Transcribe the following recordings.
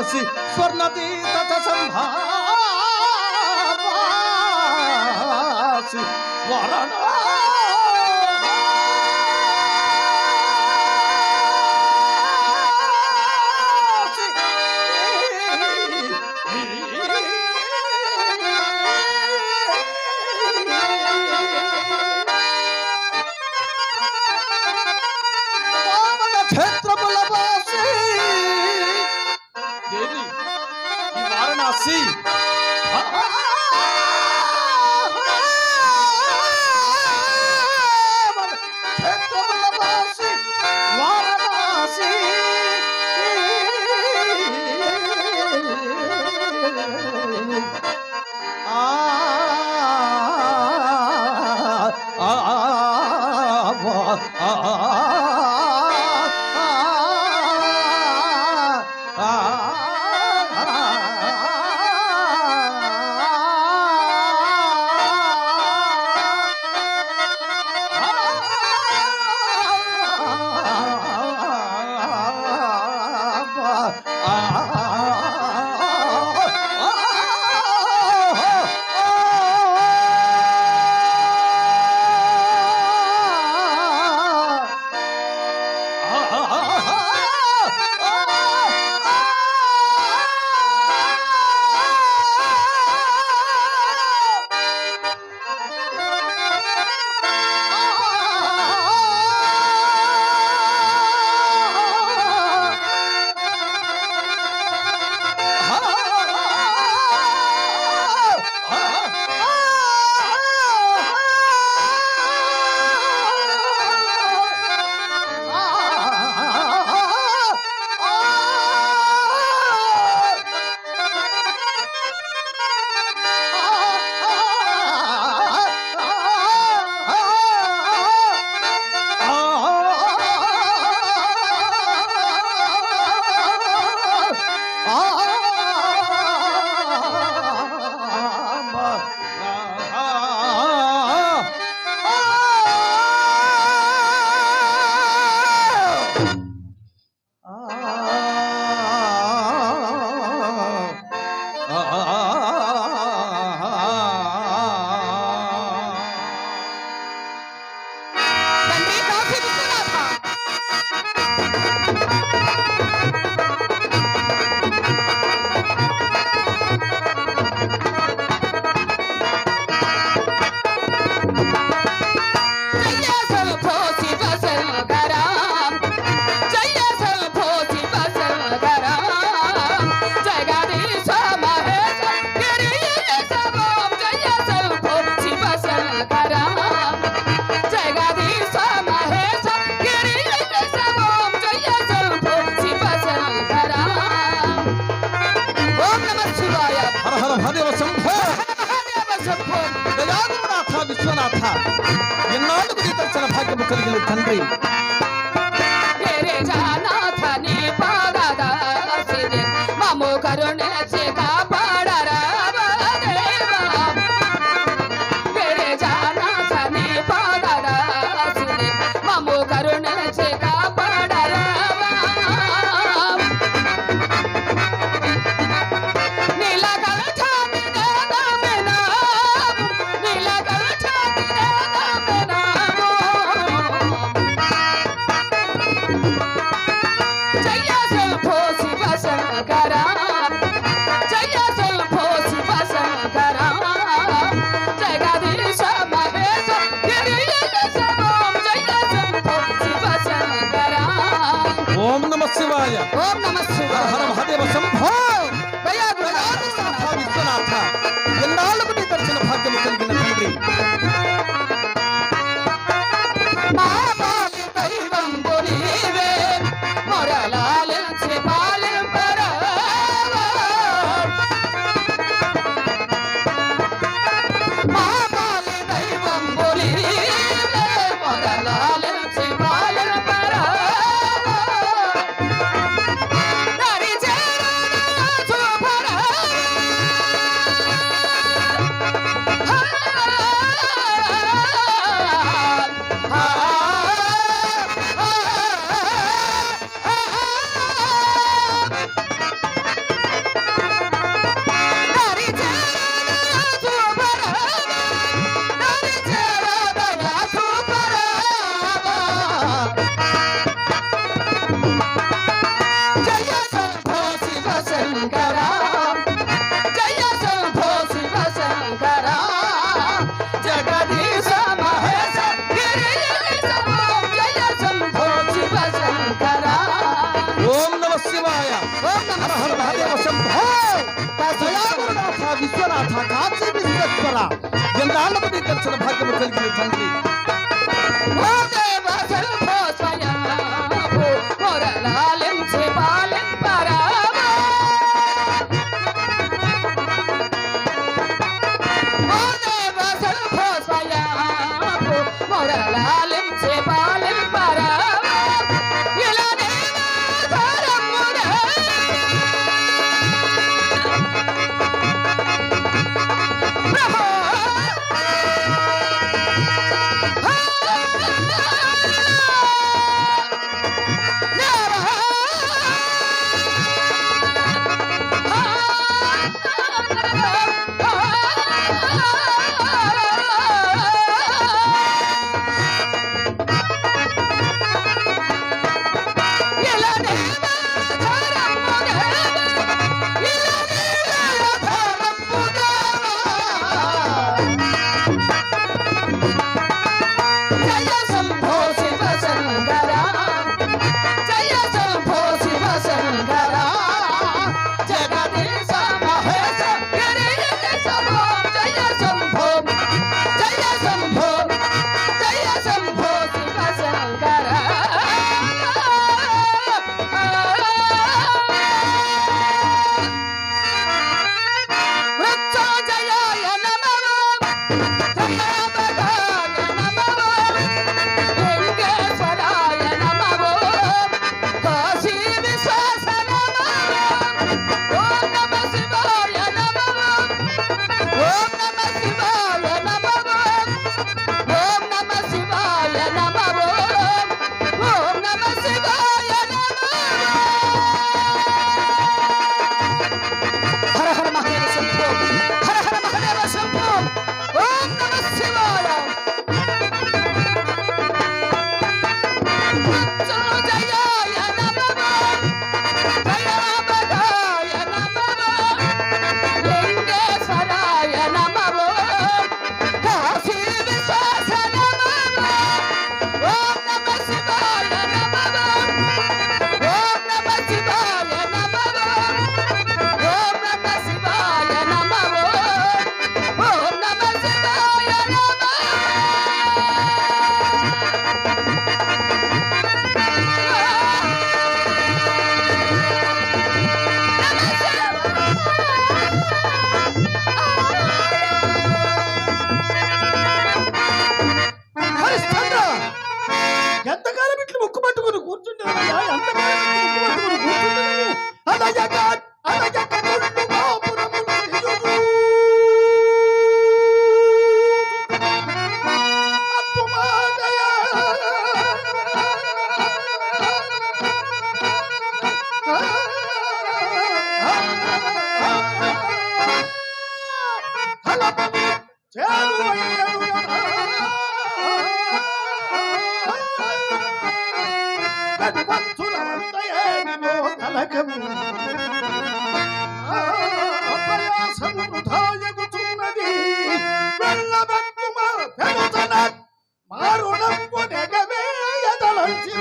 ಸಂಭಾಸಿ ಸ್ವರ್ಣತಿ ತತ ಸಂಭಾಸಿ ವರಣ దర్శన భాగ్యము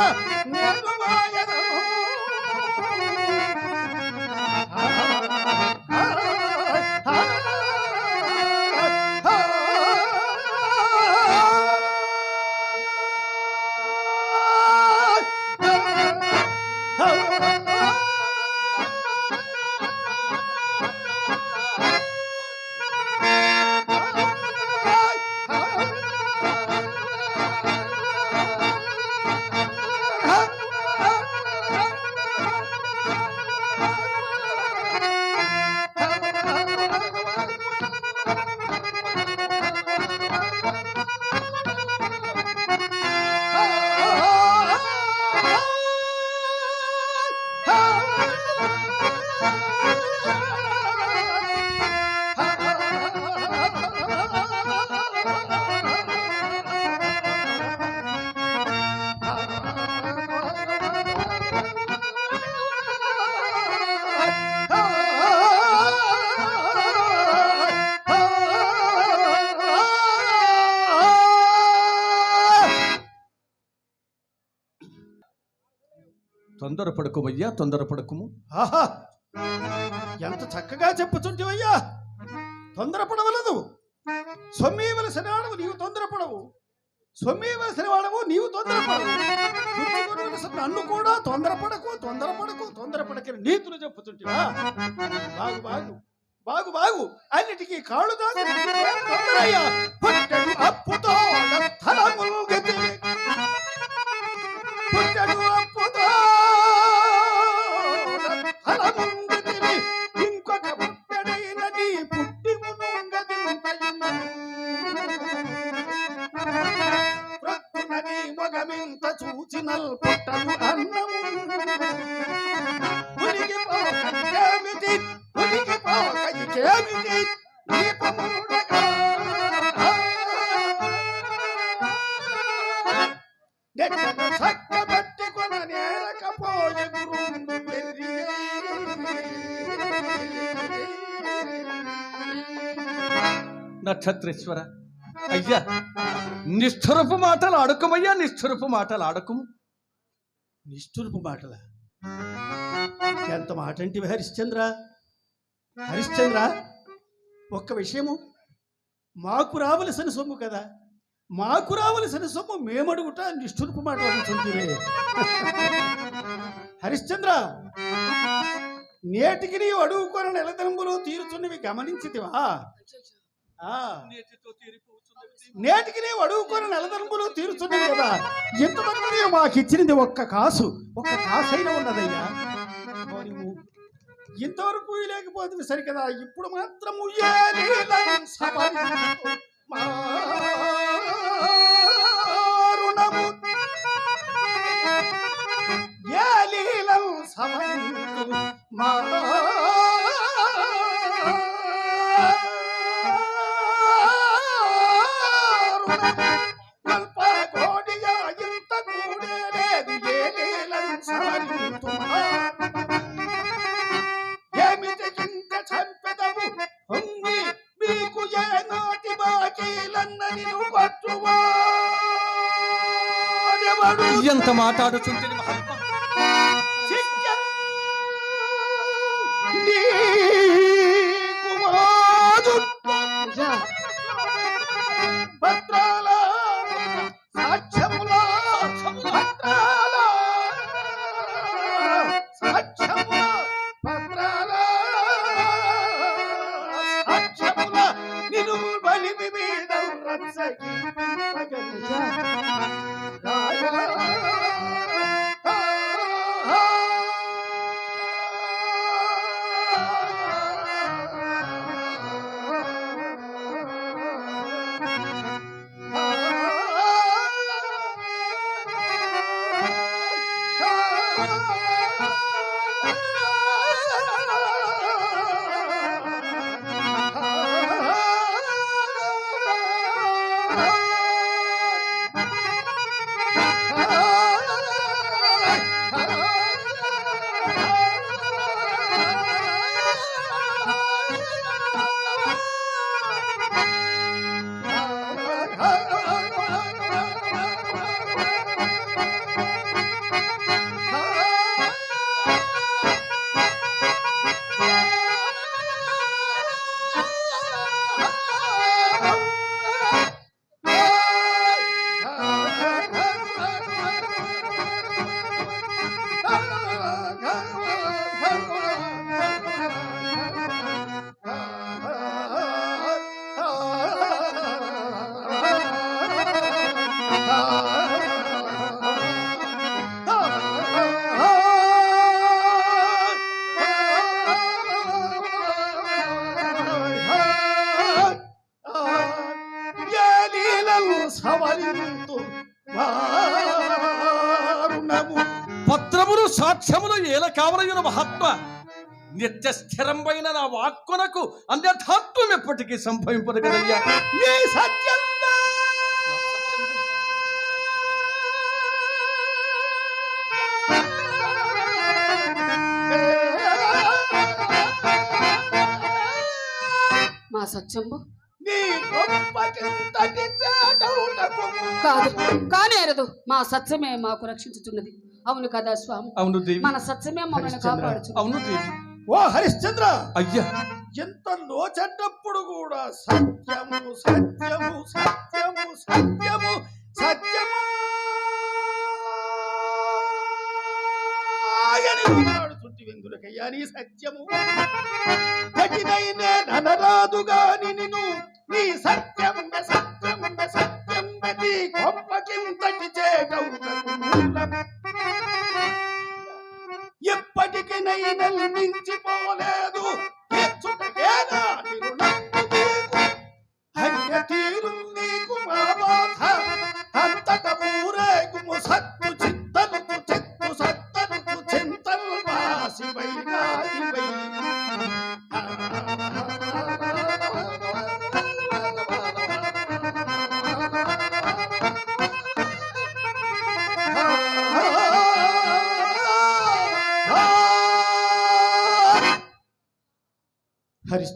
Ah! తొందరపడకుమయ్యా తొందరపడకుము. ఆహా! ఎంత చక్కగా చెప్పుచుంటివయ్యా! తొందరపడవలదు. సొమ్మీవలసిన వాడవు నీవు తొందరపడవు. సొమ్మీవలసిన వాడవు నీవు తొందరపడవు. నన్ను కూడా తొందరపడకు తొందరపడకు తొందరపడకని నీతులు చెప్పుచుంటివా? బాగు బాగు బాగు బాగు. అన్నిటికీ కాళ్ళు దాకా తొందరయ్యా. అప్పుతో నక్షత్రేశ్వర అయ్యా నిష్ఠురపు మాటలు ఆడుకోమయ్యా నిష్ఠురపు మాటలు ఆడకము. నిష్ఠురపు మాటల? ఎంత మాట అంటే హరిశ్చంద్ర? హరిశ్చంద్ర ఒక్క విషయము. మాకు రావలసిన సొమ్ము కదా? మాకు రావలసిన సొమ్ము మేమడుగుట నిష్ఠురపు మాట అడుగుతుంటే. హరిశ్చంద్ర నేటికి నీవు అడుగుకొని నెలదింపులు తీరుచున్నవి గమనించితివా? నేటికి నీవు అడుగుకొని నెలదంపులు తీరుచున్నది కదా. నీవు మాకు ఇచ్చినది ఒక్క కాసు ఒక్క కాసైనా ఉన్నదయ్యా. నీవు ఇంతవరకు లేకపోతుంది సరికదా? ఇప్పుడు మాత్రము ఏ లీలం సభరింతు మా మీద Thank you. నిత్య స్థిరంపైన నా వాక్కునకు అన్యథాత్వం ఎప్పటికీ సంభవింపదు కదయ్యా నీ సత్యం మా సత్యంబు? కాదు కానేరదు మా సత్యమే మాకు రక్షించుచున్నది. అవును కదా స్వామి? అవును దేవి. మన సత్యమే మమ్మల్ని. కాపాడుచు అవును దేవి. ఓ హరిశ్చంద్ర! అయ్యా! ఎంత లోచెట్టప్పుడు కూడా సత్యము సత్యము సత్యము సత్యము సత్యము వెందులకయ్యా నీ సత్యము. గటినైన ననరాదు గాని నిన్ను నీ సత్యం సత్యం సత్యం గొప్పకింతటి మూలం మించిపోలే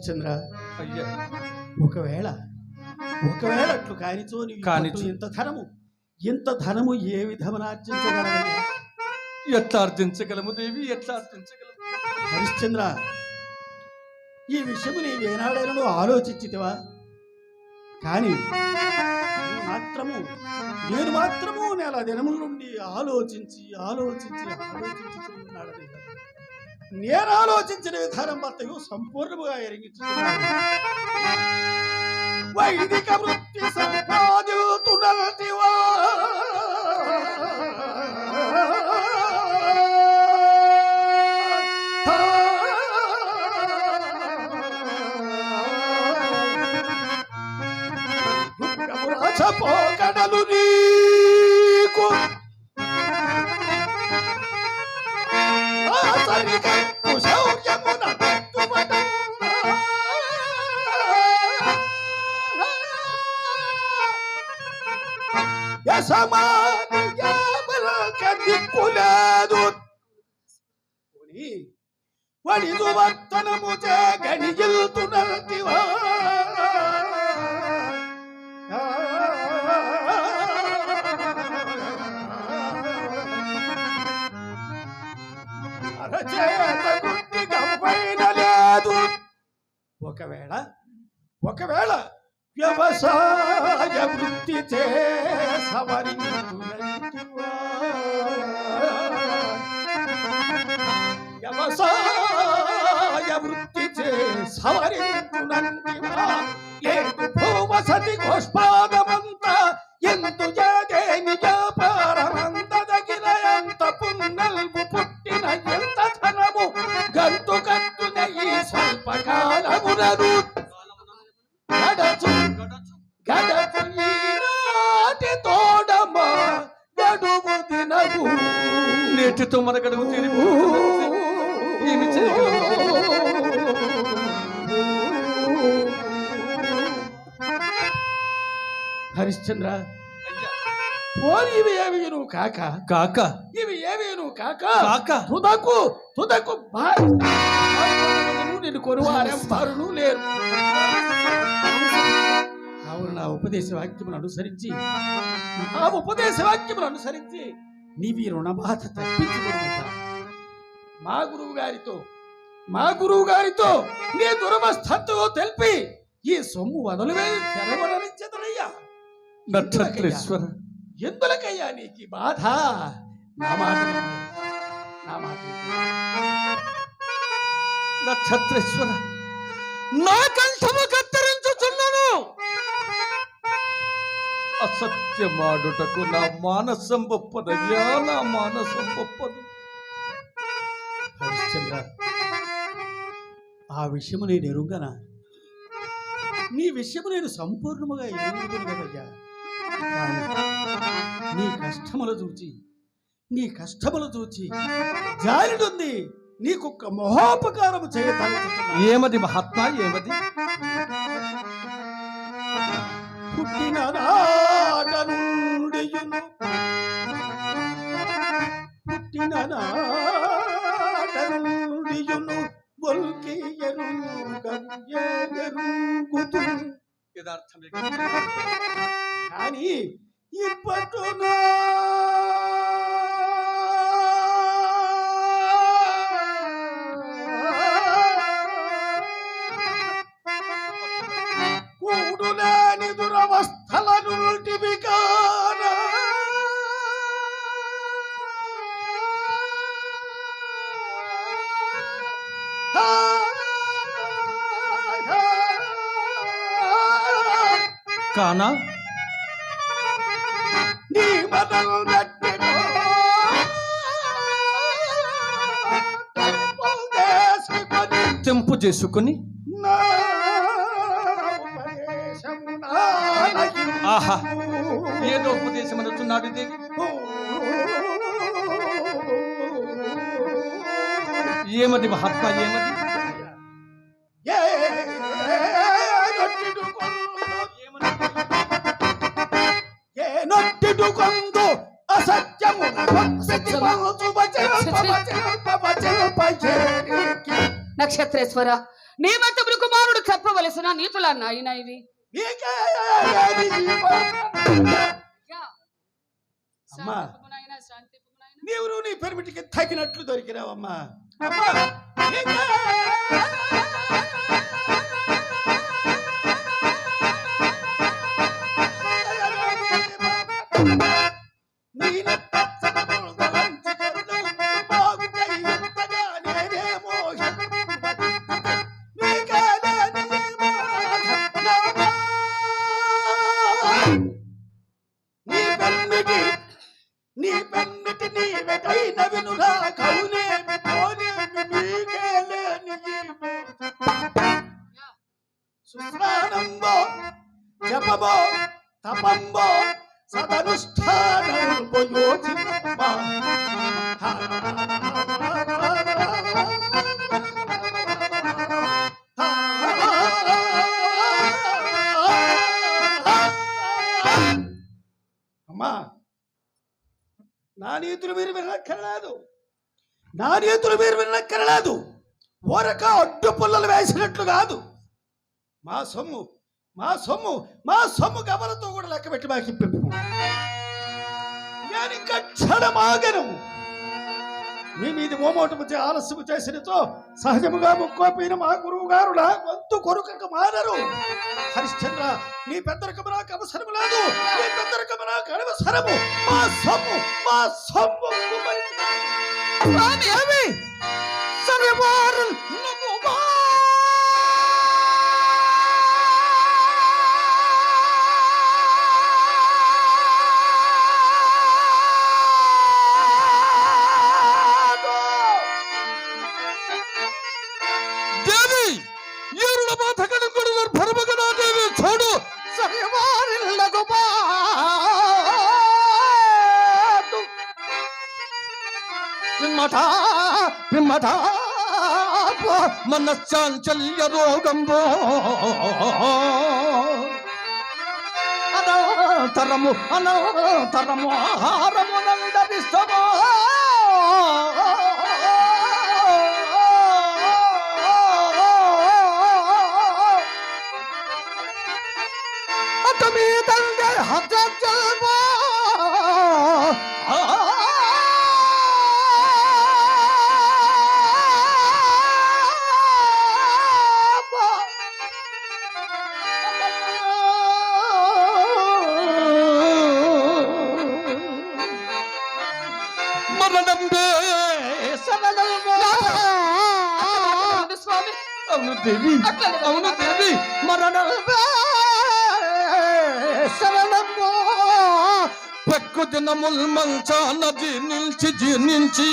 హరిశ్చంద్ర అయ్యా. ఒకవేళ ఒకవేళ అట్లు కానిచో కానిచో. ఇంత ధనము ఇంత ధనము ఏ విధమున ఆర్జించగలవయ్యా ఎట్లా అర్థించగలము దేవి? ఎట్లా అర్థించగలము హరిశ్చంద్ర ఈ విషయము నీవేనాడైనా నువ్వు ఆలోచించితివా? కానీ నేను మాత్రము నేను మాత్రము నెల దినముల నుండి ఆలోచించి ఆలోచించి ఆలోచించి నేను ఆలోచించిన విధానం మొత్తము సంపూర్ణముగా ఎరిగించుతున్నాను వైదిక వృత్తి సంపాదితున్నటివా పోకడలు నీకు ఆచరిక కుశౌర్యమున దిక్కులేదు వర్తనము గణిగిల్తున్నతివా లేదు. ఒకవేళ ఒకవేళ వ్యవసాయ వృత్తి చే వ్యవసాయ వృత్తి చే సవరించునంటివా భూవసతి గోష్పాదమంత ఎందు జాదేని కాలమునను గడచు గడచు ఈనాటి తోడమ్మ గడువు దినము నేటితో మన గడువు తీరిపో ఏమి హరిశ్చంద్ర అయ్యా. పోనీ ఇవి ఏమి నువ్వు కాక? కాక. ఇవి ఏమి నువ్వు కాక? కాక. తుదకు తుదకు భార్య నేను కొనువారం వారును లేరు. కావున నా ఉపదేశ వాక్యమును అనుసరించి. ఆ ఉపదేశ వాక్యమును అనుసరించి నీవి రుణబాధ తప్పించుకున్నట మా గురువు గారితో మా గురువు గారితో నీ దురవస్థతో తెలిపి ఈ సొమ్ము వదలువేయి తెరవడనిచ్చదనయ్యా నక్షత్రేశ్వర. ఎందులకయ్యా? నీకు బాధ? నా మాట. నా మాట. నక్షత్రేశ్వర. నా కంఠము కత్తిరించుచున్నాను. అసత్యమాడుటకు నా మానసం గొప్పదయ్యా నా మానసం గొప్పదు హరిశ్చంద్ర ఆ విషయము నేను ఎరుగనా? నీ విషయము నేను సంపూర్ణముగా ఎరుగుతును కదయ్యా. నీ కష్టములు చూచి నీ కష్టములు చూచి జాలిడుంది నీకొక్క మహోపకారము చేయతలుచుతున్నా ఏమది మహాత్మా ఏమది? పుట్టిన నాట పుట్టిన నాట కానీ కానా నీ తెంపు చేసుకుని. ఆహా. ఏదో ఉపదేశం అనుచున్నాడు దేవి ఏమది మహాత్మా ఏమది నక్షత్రేశ్వర నీ కుమారుడు చెప్పవలసిన నీతుల నాయన ఇవి. నీవు నీ పెరిమిటికి తగినట్లు దొరికినావమ్మా. అమ్మా నా నీతులు మీరు వినక్కర్లేదు. నా నీతులు మీరు వినక్కర్లేదు. ఊరక అడ్డు పుల్లలు వేసినట్లు కాదు. మా సొమ్ము మా సొమ్ము మా సొమ్ము గమలతో కూడా లెక్క పెట్టి మాకు ఇప్పింపు. నేను ఇంకా క్షణమాగను మీ మీది ఓమోటము చే ఆలస్యము చేసినతో సహజముగా ముక్కోపోయిన మా గురువు గారు నా వంతు కొరుకక మానరు హరిశ్చంద్ర నీ పెద్దరికము నాకు అవసరం లేదు. నీ పెద్దరికము నాకు అనవసరము. మా సొమ్ము మా సొమ్ము స్వామి ఏమి పిమ్మట పిమ్మట మనశ్చాంచల్య రోగంబో. అనంతరము అనంతరము ఆహారము నందరిస్తమో అవును దేవి. అవును దేవి. మరణ శరణంబో పెక్కు దినముల్ మంచానది నిల్చి జీర్ణించి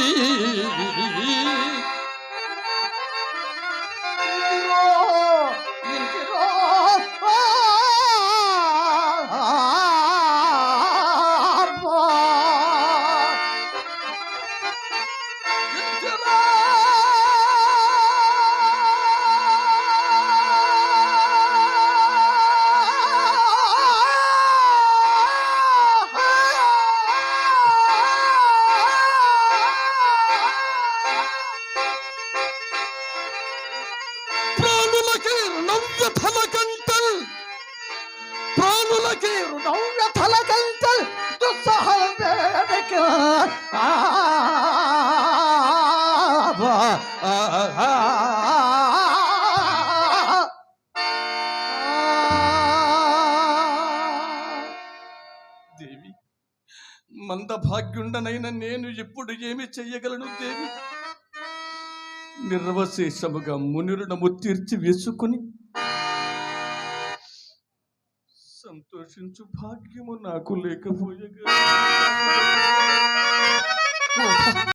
నేను ఇప్పుడు ఏమి చెయ్యగలను దేవి? నిర్వశేషముగా మునిరుణము తీర్చి వేసుకుని సంతోషించు భాగ్యము నాకు లేకపోయగా.